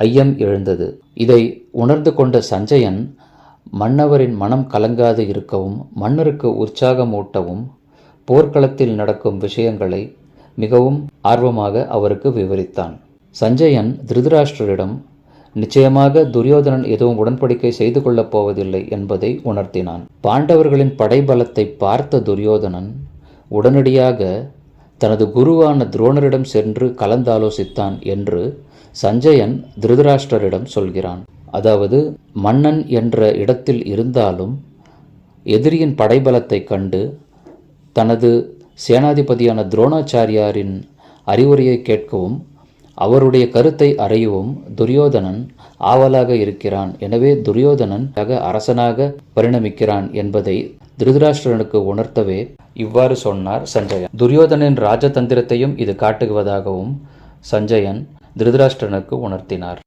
ஐயம் எழுந்தது. இதை உணர்ந்து கொண்ட சஞ்சயன் மன்னவரின் மனம் கலங்காது இருக்கவும் மன்னருக்கு உற்சாகமூட்டவும் போர்க்களத்தில் நடக்கும் விஷயங்களை மிகவும் ஆர்வமாக அவருக்கு விவரித்தான். சஞ்சயன் திருதராஷ்டிரரிடம் நிச்சயமாக துரியோதனன் எதுவும் உடன்படிக்கை செய்து கொள்ளப் போவதில்லை என்பதை உணர்த்தினான். பாண்டவர்களின் படைபலத்தை பார்த்த துரியோதனன் உடனடியாக தனது குருவான துரோணரிடம் சென்று கலந்தாலோசித்தான் என்று சஞ்சயன் திருதராஷ்டரிடம் சொல்கிறான். அதாவது மன்னன் என்ற இடத்தில் இருந்தாலும் எதிரியின் படைபலத்தை கண்டு தனது சேனாதிபதியான துரோணாச்சாரியாரின் அறிவுரையை கேட்கவும் அவருடைய கருத்தை அறியவும் துரியோதனன் ஆவலாக இருக்கிறான். எனவே துரியோதனன் அரசனாக பரிணமிக்கிறான் என்பதை திருதராஷ்டிரனுக்கு உணர்த்தவே இவ்வாறு சொன்னார் சஞ்சயன். துரியோதனின் ராஜதந்திரத்தையும் இது காட்டுவதாகவும் சஞ்சயன் திருதராஷ்டிரனுக்கு உணர்த்தினார்.